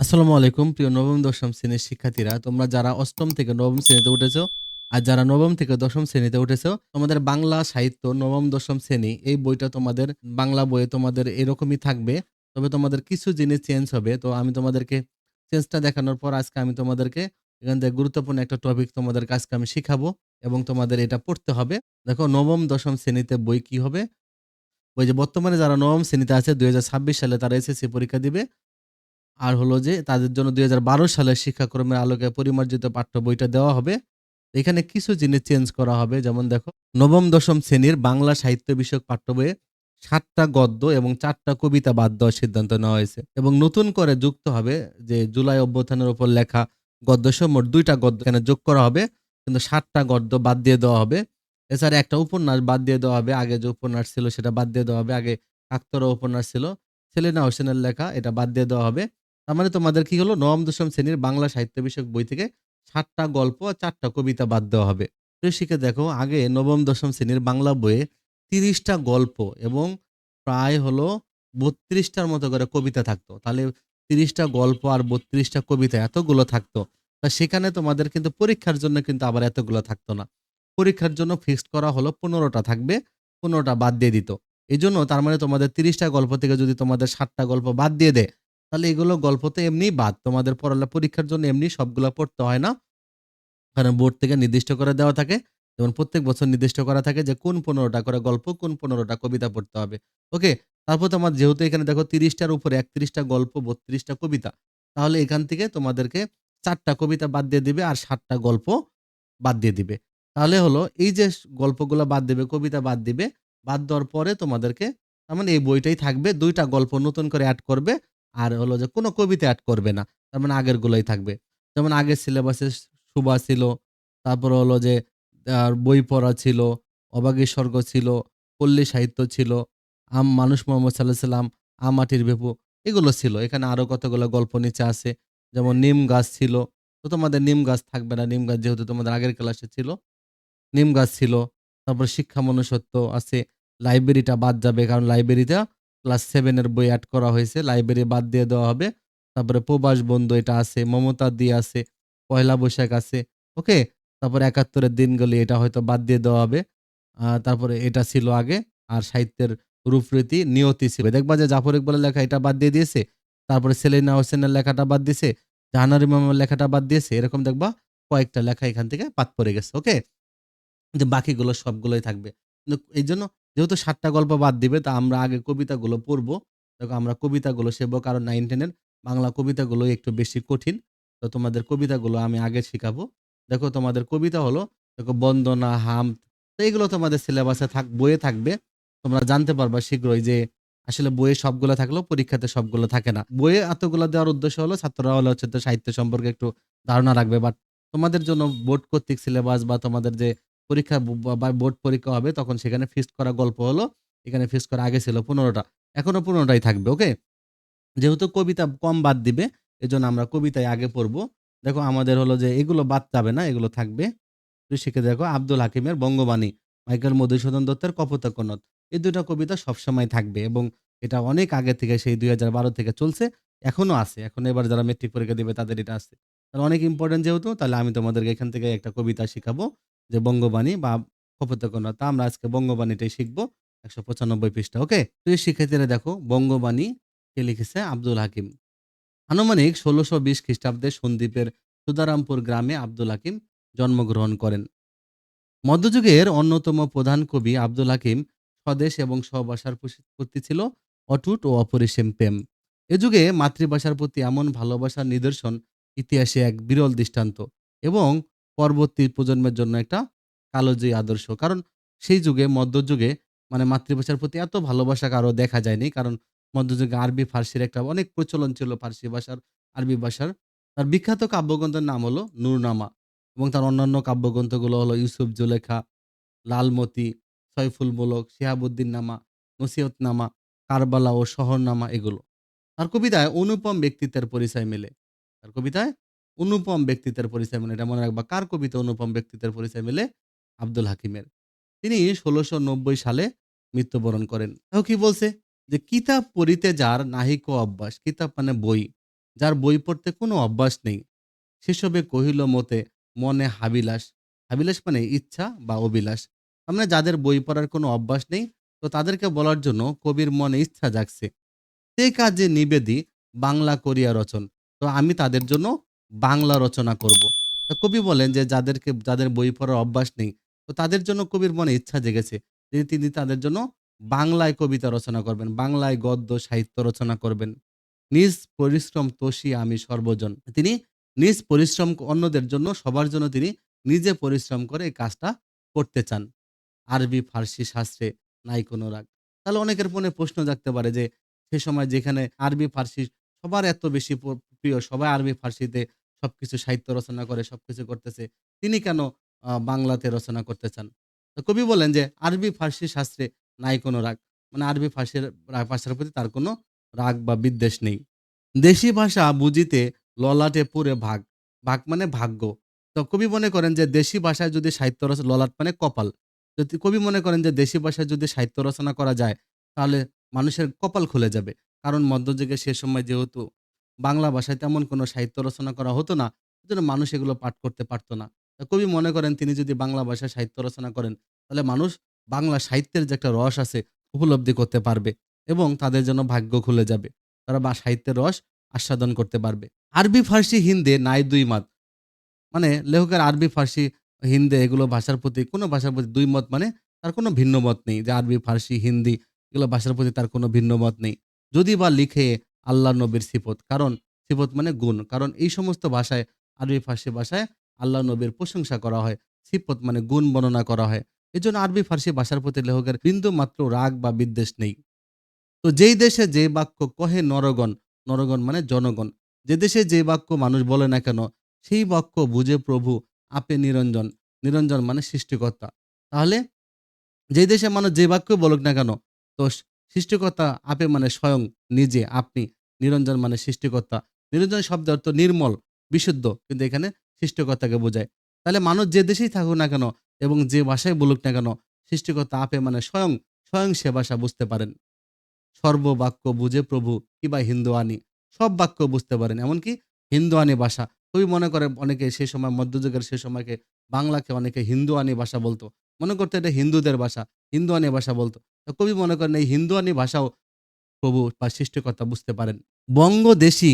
আসসালামু আলাইকুম, প্রিয় নবম, দশম শ্রেণির শিক্ষার্থীরা। তোমরা যারা অষ্টম থেকে নবম শ্রেণীতে উঠেছো আর যারা নবম থেকে দশম শ্রেণীতে উঠেছো, তোমাদের বাংলা সাহিত্য নবম, দশম শ্রেণি, এই বইটা তোমাদের, বাংলা বইয়ে তোমাদের এরকমই থাকবে। তবে তোমাদের কিছু জিনিস চেঞ্জ হবে। তো আমি তোমাদেরকে চেঞ্জটা দেখানোর পর আজকে আমি তোমাদেরকে এখান থেকে গুরুত্বপূর্ণ একটা টপিক তোমাদের আজকে আমি শিখাবো এবং তোমাদের এটা পড়তে হবে। দেখো, নবম, দশম শ্রেণীতে বই কি হবে? ওই যে বর্তমানে যারা নবম শ্রেণীতে আছে, দুই হাজার ছাব্বিশ সালে তারা এসএসসি পরীক্ষা দিবে। আর হলো যে তাদের জন্য দুই সালের শিক্ষাক্রমের আলোকে পরিমার্জিত পাঠ্য বইটা দেওয়া হবে। এখানে কিছু জিনিস চেঞ্জ করা হবে। যেমন দেখো, নবম, দশম শ্রেণির বাংলা সাহিত্য বিষয়ক পাঠ্য বইয়ে সাতটা গদ্য এবং চারটা কবিতা বাদ দেওয়ার সিদ্ধান্ত নেওয়া হয়েছে এবং নতুন করে যুক্ত হবে যে জুলাই অভ্যুত্থানের উপর লেখা গদ্যসহ মোট দুইটা গদ্য এখানে যোগ করা হবে, কিন্তু সাতটা গদ্য বাদ দিয়ে দেওয়া হবে। এছাড়া একটা উপন্যাস বাদ দিয়ে দেওয়া হবে। আগে যে উপন্যাস ছিল সেটা বাদ দিয়ে দেওয়া হবে। আগে কাকতরা উপন্যাস ছিল। সেলিনা হোসেনের লেখা এটা বাদ দিয়ে দেওয়া হবে। তার মানে তোমাদের কি হলো? নবম, দশম শ্রেণির বাংলা সাহিত্য বিষয়ক বই থেকে সাতটা গল্প আর চারটা কবিতা বাদ দেওয়া হবে। প্রিয় শিখে দেখো, আগে নবম, দশম শ্রেণির বাংলা বইয়ে তিরিশটা গল্প এবং প্রায় হলো বত্রিশটার মতো করে কবিতা থাকতো। তাহলে তিরিশটা গল্প আর বত্রিশটা কবিতা এতগুলো থাকতো। তা সেখানে তোমাদের কিন্তু পরীক্ষার জন্য কিন্তু আবার এতগুলো থাকতো না। পরীক্ষার জন্য ফিক্সড করা হলো পনেরোটা থাকবে, পনেরোটা বাদ দিয়ে দিত। এই জন্য তার মানে তোমাদের তিরিশটা গল্প থেকে যদি তোমাদের সাতটা গল্প বাদ দিয়ে দেয় তাহলে এগুলো গল্প তো এমনি বাদ। তোমাদের পড়ালে, পরীক্ষার জন্য এমনি সবগুলো পড়তে হয় না। কারণ বোর্ড থেকে নির্দিষ্ট করে দেওয়া থাকে। যেমন প্রত্যেক বছর নির্দিষ্ট করা থাকে যে কোন পনেরোটা করে গল্প, কোন পনেরোটা কবিতা পড়তে হবে। ওকে? তারপর তোমার যেহেতু এখানে দেখো তিরিশটার উপরে একত্রিশটা গল্প, বত্রিশটা কবিতা, তাহলে এখান থেকে তোমাদেরকে চারটা কবিতা বাদ দিয়ে দিবে আর সাতটা গল্প বাদ দিয়ে দিবে। তাহলে হলো এই যে গল্পগুলো বাদ দেবে, কবিতা বাদ দিবে, বাদ দেওয়ার পরে তোমাদেরকে, তার মানে এই বইটাই থাকবে। দুইটা গল্প নতুন করে অ্যাড করবে। আর হলো যে কোনো কবিতা অ্যাড করবে না। তার মানে আগের গুলোই থাকবে। যেমন আগের সিলেবাসে সুবা ছিল, তারপর হলো যে বই পড়া ছিল অবাগী স্বর্গ ছিল, পল্লী সাহিত্য ছিল, আম মানুষ মোহাম্মদ সাল্লাহ সাল্লাম আমাটির ভেপু, এগুলো ছিল। এখানে আরও কতগুলো গল্প নিচে আছে। যেমন নিম গাছ ছিল। তো তোমাদের নিম গাছ থাকবে না। নিম গাছ যেহেতু তোমাদের আগের ক্লাসে ছিল, নিম গাছ ছিল। তারপর শিক্ষা মনুষ্যত্ব আছে। লাইব্রেরিটা বাদ যাবে, কারণ লাইব্রেরিটা ক্লাস সেভেনের বই অ্যাড করা হয়েছে লাইব্রেরি বাদ দিয়ে দেওয়া হবে। তারপরে প্রবাস বন্ধু এটা আছে, মমতা দিয়ে আছে, পয়লা বৈশাখ আছে ওকে তারপরে একাত্তরের দিনগুলি এটা হয়তো বাদ দিয়ে দেওয়া হবে। তারপরে এটা ছিল আগে, আর সাহিত্যের রূপরীতি, নিয়তি ছিল। দেখবা যে জাফর ইকবালের লেখা এটা বাদ দিয়ে দিয়েছে, তারপরে সেলিনা হোসেনের লেখাটা বাদ দিয়েছে, জাহানার ইমামের লেখাটা বাদ দিয়েছে, এরকম দেখবা কয়েকটা লেখা এখান থেকে বাদ পড়ে গেছে ওকে যে বাকিগুলো সবগুলোই থাকবে। এই জন্য যেহেতু সাতটা গল্প বাদ দিবে, তা আমরা আগে কবিতাগুলো পড়ব। দেখো আমরা কবিতাগুলো সেবো, কারণ নাইন টেনের বাংলা কবিতাগুলো একটু বেশি কঠিন। তো তোমাদের কবিতাগুলো আমি আগে শিখাবো। দেখো তোমাদের কবিতা হলো, দেখো বন্দনা, হাম, তো এগুলো তোমাদের সিলেবাসে থাক, বইয়ে থাকবে। তোমরা জানতে পারবা শীঘ্রই যে আসলে বইয়ে সবগুলো থাকলেও পরীক্ষাতে সবগুলো থাকে না। বইয়ে এতগুলো দেওয়ার উদ্দেশ্য হলো, ছাত্ররা হলো হচ্ছে সাহিত্য সম্পর্কে একটু ধারণা রাখবে। বাট তোমাদের জন্য বোর্ড কর্তৃক সিলেবাস বা তোমাদের যে পরীক্ষা বা- বোর্ড পরীক্ষা হবে, তখন সেখানে ফিক্সড করা গল্প হলো। এখানে ফিক্সড করা আগে ছিল পনেরোটা। এখনও পনেরোটাই থাকবে ওকে যেহেতু কবিতা কম বাদ দিবে, এজন্য আমরা কবিতায় আগে পড়ব। দেখো আমাদের হলো যে এগুলো বাদ যাবে না, এগুলো থাকবে। শিখে দেখো আব্দুল হাকিমের বঙ্গবাণী, মাইকেল মধুসূদন দত্তের কপোতাকনদ এই দুটো কবিতা সবসময় থাকবে এবং এটা অনেক আগে থেকে সেই দুই হাজার বারো থেকে চলছে, এখনও আছে। এখন এবার যারা মেট্রিক পরীক্ষা দেবে তাদের এটা আছে। তাহলে অনেক ইম্পর্টেন্ট যেহেতু, তাহলে আমি তোমাদেরকে এখান থেকে একটা কবিতা শিখাবো। যে বঙ্গবাণী বা কপোতাকনদ তা আমরা আজকে বঙ্গবাণীটাই শিখব একশো পঁচানব্বই পৃষ্ঠা, ওকে? তুই শিক্ষার্থীরা দেখো, বঙ্গবাণী কে লিখেছে? আব্দুল হাকিম। আনুমানিক ষোলোশো বিশ খ্রিস্টাব্দে সন্দ্বীপের সুদারামপুর গ্রামে আব্দুল হাকিম জন্মগ্রহণ করেন। মধ্যযুগের অন্যতম প্রধান কবি আব্দুল হাকিম স্বদেশ এবং স্বভাষার প্রতি ছিল অটুট ও অপরিসীম প্রেম। এ যুগে মাতৃভাষার প্রতি এমন ভালোবাসার নিদর্শন ইতিহাসে এক বিরল দৃষ্টান্ত এবং পরবর্তী প্রজন্মের জন্য একটা কালোজয়ী আদর্শ। কারণ সেই যুগে, মধ্যযুগে মানে মাতৃভাষার প্রতি এত ভালোবাসা কারও দেখা যায়নি। কারণ মধ্যযুগে আরবি, ফার্সির একটা অনেক প্রচলন ছিল ফার্সি ভাষার, আরবি ভাষার। তার বিখ্যাত কাব্যগ্রন্থের নাম হলো নূরনামা এবং তার অন্যান্য কাব্যগ্রন্থগুলো হলো ইউসুফ জুলেখা, লালমতি সয়ফুল মোলক শিহাবুদ্দিন নামা নসিহতনামা, কারবালা ও শহরনামা এগুলো। তার কবিতায় অনুপম ব্যক্তিত্বের পরিচয় মেলে। তার কবিতায় অনুপম ব্যক্তিত্বের পরিচয় মেলে, এটা মনে রাখবা, কার কবিতা অনুপম ব্যক্তিত্বের পরিচয় মেলে? আব্দুল হাকিমের। তিনি ষোলোশো নব্বই সালে মৃত্যুবরণ করেন। তাও কি বলছে? যে কিতাব পড়িতে যার নাহিক অভ্যাস, কিতাব মানে বই, যার বই পড়তে কোনো অভ্যাস নেই। সেসবে কহিল মতে, মনে হাবিলাস। হাবিলাস মানে ইচ্ছা বা অভিলাষ। আমরা যাদের বই পড়ার কোনো অভ্যাস নেই, তো তাদেরকে বলার জন্য কবির মনে ইচ্ছা জাগছে। সে কাজে নিবেদি বাংলা করিয়া রচন। তো আমি তাদের জন্য বাংলা রচনা করব। তো কবি বলেন যে, যাদেরকে, যাদের বই পড়ার অভ্যাস নেই, তো তাদের জন্য কবির মনে ইচ্ছা জেগেছে। যে তিনি তাদের জন্য বাংলায় কবিতা রচনা করবেন, বাংলায় গদ্য, সাহিত্য রচনা করবেন। নিজ পরিশ্রম তোষী আমি সর্বজন। তিনি নিজ পরিশ্রম অন্যদের জন্য, সবার জন্য তিনি নিজে পরিশ্রম করে এই কাজটা করতে চান। আরবি, ফার্সি শাস্ত্রে নাই কোনো রাগ। তাহলে অনেকের মনে প্রশ্ন জাগতে পারে যে, সে সময় যেখানে আরবি, ফার্সি সবার এত বেশি প্রিয়, সবাই আরবি, ফার্সিতে সবকিছু সাহিত্য রচনা করে, সবকিছু করতেছে। তিনি কেন বাংলাতে রচনা করতে চান? তো কবি বলেন যে, আরবি, ফার্সি শাস্ত্রে নাই কোনো রাগ। মানে আরবি, ফার্সির ভাষার প্রতি তার কোনো রাগ বা বিদ্বেষ নেই। দেশি ভাষা বুঝিতে ললাটে পুরে ভাগ। ভাগ মানে ভাগ্য। তো কবি মনে করেন যে, দেশি ভাষায় যদি সাহিত্য রচনা ললাট মানে কপাল। যদি কবি মনে করেন যে, দেশি ভাষায় যদি সাহিত্য রচনা করা যায়, তাহলে মানুষের কপাল খুলে যাবে। কারণ মধ্যযুগে সে সময় যেহেতু বাংলা ভাষায় তেমন কোনো সাহিত্য রচনা করা হতো না সেজন্য মানুষ এগুলো পাঠ করতে পারতো না। কবি মনে করেন তিনি যদি বাংলা ভাষায় সাহিত্য রচনা করেন, তাহলে মানুষ বাংলা সাহিত্যের যে একটা রস আছে, উপলব্ধি করতে পারবে এবং তাদের জন্য ভাগ্য খুলে যাবে। তারা বা সাহিত্যের রস আস্বাদন করতে পারবে। আরবি, ফার্সি, হিন্দে নাই দুই মত। মানে লেখকের আরবি, ফার্সি, হিন্দে এগুলো ভাষার প্রতি, কোনো ভাষার প্রতি দুই মত মানে তার কোনো ভিন্ন মত নেই। যে আরবি, ফার্সি, হিন্দি এগুলো ভাষার প্রতি তার কোনো ভিন্ন মত নেই। যদি বা লিখে আল্লাহ নবীর সিফত। কারণ সিফত মানে গুণ। কারণ এই সমস্ত ভাষায়, আরবি ফার্সি ভাষায় আল্লাহ নবীর প্রশংসা করা হয়। সিফত মানে গুণ বর্ণনা করা হয়। এই জন্য আরবি ফার্সি ভাষার প্রতি লেখকের বিন্দু মাত্র রাগ বা বিদ্বেষ নেই। তো যেই দেশে যে বাক্য কহে নরগণ নরগণ মানে জনগণ। যে দেশে যে বাক্য মানুষ বলে না কেন, সেই বাক্য বুঝে প্রভু আপে নিরঞ্জন। নিরঞ্জন মানে সৃষ্টিকর্তা। তাহলে যে দেশে মানুষ যে বাক্য বলুক না কেন তো সৃষ্টিকর্তা আপে মানে স্বয়ং নিজে, আপনি। নিরঞ্জন মানে সৃষ্টিকর্তা। নিরঞ্জন শব্দ অর্থ নির্মল, বিশুদ্ধ, কিন্তু এখানে সৃষ্টিকর্তাকে বোঝায়। তাহলে মানুষ যে দেশেই থাকুক না কেন এবং যে ভাষায় বলুক না কেন, সৃষ্টিকর্তা আপে মানে স্বয়ং স্বয়ং সে ভাষা বুঝতে পারেন। সর্ববাক্য বুঝে প্রভু কিবা হিন্দু আনি সব বাক্য বুঝতে পারেন। এমনকি হিন্দু আনি ভাষা, খুবই মনে করে অনেকে সে সময়, মধ্যযুগের সে সময়কে বাংলাকে অনেকে হিন্দু আনি ভাষা বলতো। মনে করতো এটা হিন্দুদের ভাষা হিন্দু আনি ভাষা বলতো। কবি মনে করেন এই হিন্দু আনি ভাষাও প্রভু বা সৃষ্টিকর্তা বুঝতে পারেন। বঙ্গদেশী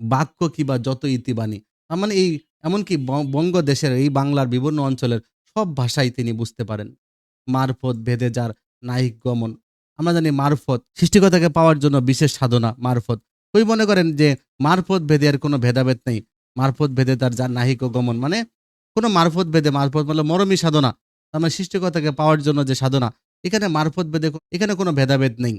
বাক্য কিবা যত ইতিবাণী মানে এই এমনকি বঙ্গদেশের এই বাংলার বিভিন্ন অঞ্চলের সব ভাষাই তিনি বুঝতে পারেন। মারফত ভেদে যার নাহিক গমন, আমরা জানি মারফত সৃষ্টিকর্তাকে পাওয়ার জন্য বিশেষ সাধনা মারফত। কই মনে করেন যে মারফত ভেদে আর কোনো ভেদাভেদ নেই। মারফত ভেদে তার যার নাহিক গমন মানে কোনো মারফত ভেদে মারফত মানে মরমী সাধনা, তার মানে সৃষ্টিকর্তাকে পাওয়ার জন্য যে সাধনা এখানে মারফত ভেদে এখানে কোনো ভেদাভেদ নেই।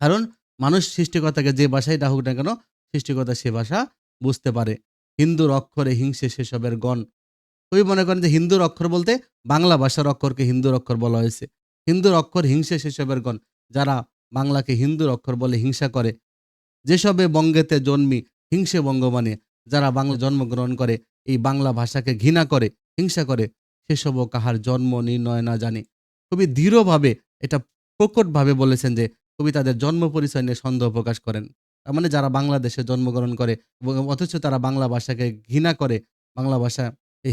কারণ মানুষ সৃষ্টিকর্তাকে যে ভাষায় ডাকুক না কেন, সৃষ্টিকর্তা সে ভাষা বুঝতে পারে। হিন্দুর অক্ষরে হিংসে সেসবের গণ। কবি মনে করেন যে হিন্দুর অক্ষর বলতে বাংলা ভাষার অক্ষরকে হিন্দুর অক্ষর বলা হয়েছে। হিন্দুর অক্ষর হিংসে সেসবের গণ। যারা বাংলাকে হিন্দুর অক্ষর বলে হিংসা করে, যেসবে বঙ্গেতে জন্মি, হিংসে বঙ্গমানে যারা বাংলা জন্মগ্রহণ করে, এই বাংলা ভাষাকে ঘৃণা করে, হিংসা করে, সেসবও কাহার জন্ম নির্ণয় না জানে। কবি দৃঢ়ভাবে, এটা প্রকটভাবে বলেছেন যে কবি তাদের জন্ম পরিচয় নিয়ে সন্দেহ প্রকাশ করেন। তার মানে যারা বাংলাদেশে জন্মগ্রহণ করে অথচ তারা বাংলা ভাষাকে ঘৃণা করে, বাংলা ভাষা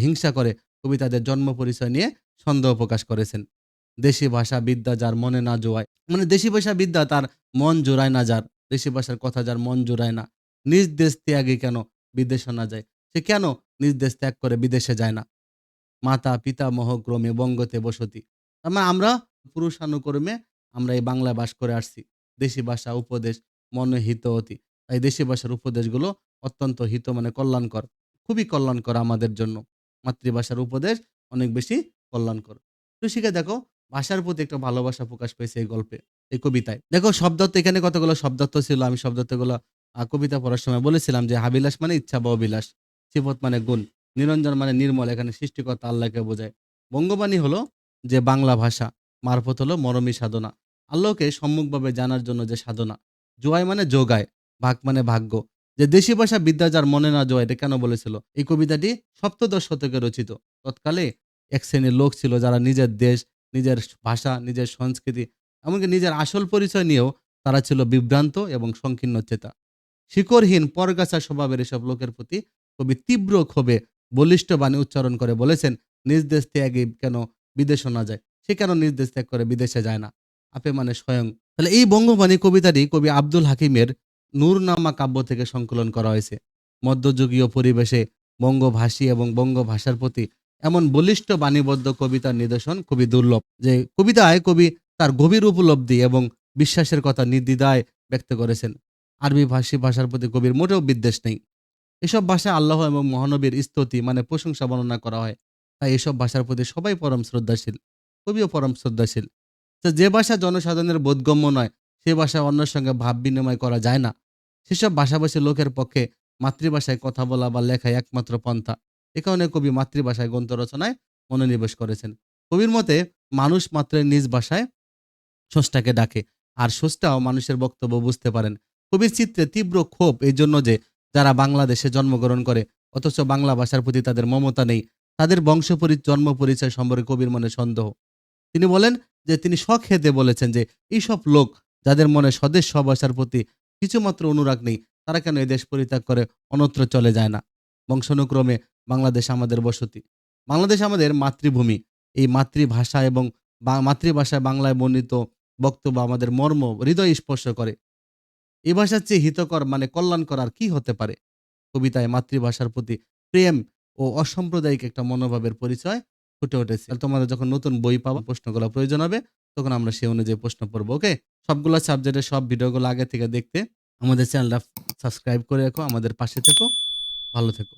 হিংসা করে, কবি তাদের জন্ম পরিচয় নিয়ে সন্দেহ প্রকাশ করেছেন। দেশি ভাষা বিদ্যা যার মনে না জোয়ায় মানে দেশি ভাষা বিদ্যা তার মন জোড়ায় না যার, দেশি ভাষার কথা যার মন জোড়ায় না। নিজ দেশ ত্যাগে কেন বিদেশে না যায়? সে কেন নিজ দেশ ত্যাগ করে বিদেশে যায় না? মাতা পিতা ক্রমে বঙ্গতে বসতি তার মানে আমরা পুরুষানুক্রমে আমরা এই বাংলায় বাস করে আসছি। দেশি ভাষা উপদেশ মনে হিত অতি। তাই দেশি ভাষার উপদেশগুলো অত্যন্ত হিত মানে কল্যাণকর, খুবই কল্যাণকর আমাদের জন্য। মাতৃভাষার উপদেশ অনেক বেশি কল্যাণকর। তো শিখে দেখো, ভাষার প্রতি একটা ভালোবাসা প্রকাশ পেয়েছে এই গল্পে, এই কবিতায়। দেখো শব্দার্থ এখানে কতগুলো শব্দার্থ ছিল, আমি শব্দার্থগুলো কবিতা পড়ার সময় বলেছিলাম যে, হাবিলাস মানে ইচ্ছা বা অবিলাস সিফত মানে গুণ, নিরঞ্জন মানে নির্মল, এখানে সৃষ্টিকর্তা আল্লাহকে বোঝায়। বঙ্গবাণী হলো যে বাংলা ভাষা, মারফত হলো মরমী সাধনা। আল্লাহকে সম্মুখভাবে জানার জন্য যে সাধনা। জোয়ায় মানে যোগায় ভাগ মানে ভাগ্য। যে দেশি ভাষা বিদ্যা যার মনে না জোয়া এটা কেন বলেছিল? এই কবিতাটি সপ্তদশ শতকে রচিত। তৎকালে এক শ্রেণির লোক ছিল যারা নিজের দেশ, নিজের ভাষা, নিজের সংস্কৃতি, এমনকি নিজের আসল পরিচয় নিয়েও তারা ছিল বিভ্রান্ত এবং সংকীর্ণ চেতা। শিকড়হীন পরগাছা স্বভাবের এসব লোকের প্রতি কবি তীব্র ক্ষোভে, বলিষ্ঠ বাণী উচ্চারণ করে বলেছেন, নিজ দেশ ত্যাগে কেন বিদেশও না যায়। সে কেন নিজ দেশ ত্যাগ করে বিদেশে যায় না? আপে মানে স্বয়ং। তাহলে এই বঙ্গবাণী কবিতাটি কবি আব্দুল হাকিমের নূরনামা কাব্য থেকে সংকলন করা হয়েছে। মধ্যযুগীয় পরিবেশে বঙ্গভাষী এবং বঙ্গভাষার প্রতি এমন বলিষ্ঠ বাণীবদ্ধ কবিতার নিদর্শন খুবই দুর্লভ। যে কবিতায় কবি তার গভীর উপলব্ধি এবং বিশ্বাসের কথা নির্দ্বিধায় ব্যক্ত করেছেন। আরবি ভাষী ভাষার প্রতি কবির মোটেও বিদ্বেষ নেই। এসব ভাষায় আল্লাহ এবং মহানবীর স্তুতি মানে প্রশংসা বর্ণনা করা হয়। তাই এসব ভাষার প্রতি সবাই পরম শ্রদ্ধাশীল কবিও পরম শ্রদ্ধাশীল। তো যে ভাষা জনসাধারণের বোধগম্য নয়, সে ভাষা অন্যের সঙ্গে ভাব বিনিময় করা যায় না। সেসব ভাষাভাষী লোকের পক্ষে মাতৃভাষায় কথা বলা বা লেখা একমাত্র পন্থা। এ কারণে কবি মাতৃভাষায় গ্রন্থ রচনায় মনোনিবেশ করেছেন। কবির মতে, মানুষ মাত্র নিজ ভাষায় স্রষ্টাকে ডাকে, আর স্রষ্টাও মানুষের বক্তব্য বুঝতে পারেন। কবির চিত্রে তীব্র ক্ষোভ এই জন্য যে, যারা বাংলাদেশে জন্মগ্রহণ করে, অথচ বাংলা ভাষার প্রতি তাদের মমতা নেই তাদের বংশপরি জন্ম পরিচয় সম্পর্কে কবির মনে সন্দেহ। তিনি বলেন যে, তিনি স্বখেদে বলেছেন যে, এইসব লোক যাদের মনে স্বদেশ স্বভাষার প্রতি কিছুমাত্র অনুরাগ নেই, তারা কেন এদেশ পরিত্যাগ করে, অন্যত্র চলে যায় না? বংশানুক্রমে বাংলাদেশ আমাদের বসতি। বাংলাদেশ আমাদের মাতৃভূমি। এই মাতৃভাষা এবং মাতৃভাষায় বাংলায় বর্ণিত বক্তব্য আমাদের মর্ম, হৃদয় স্পর্শ করে। এই ভাষার চেয়ে হিতকর মানে কল্যাণকর আর কি হতে পারে? কবিতায় মাতৃভাষার প্রতি প্রেম ও অসাম্প্রদায়িক একটা মনোভাবের পরিচয় ফুটে উঠেছে। তোমাদের যখন নতুন বই পাবো, প্রশ্নগুলো প্রয়োজন হবে, তখন আমরা সেই অনুযায়ী প্রশ্ন পড়ব ওকে সবগুলো সাবজেক্টের সব ভিডিওগুলো আগে থেকে দেখতে আমাদের চ্যানেলটা সাবস্ক্রাইব করে রাখো, আমাদের পাশে থেকো, ভালো থেকো।